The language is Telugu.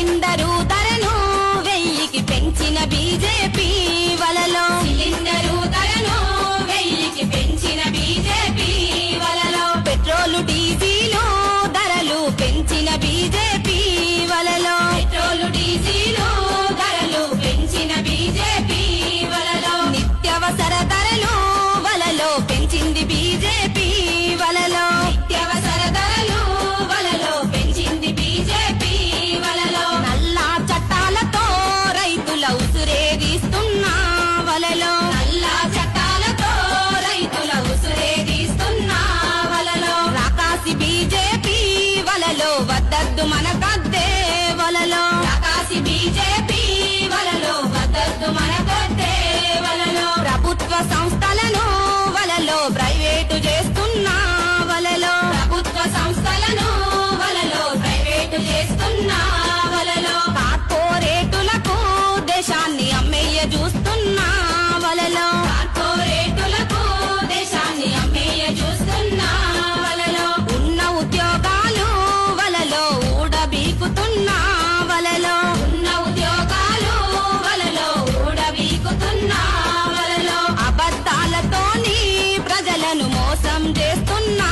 ಎಂದರು బీజేపీ వలలో వద్దద్దు మనకద్దే వలలో. రాకాసి బీజేపీ వలలో వద్దద్దు మన కద్దే వలలో. ప్రభుత్వ సంస్థలను వలలో ప్రైవేటు చేస్తున్నా వలలో. ప్రభుత్వ సంస్థలను వలలో ప్రైవేటు చేస్తున్నా మోసం చేస్తున్నా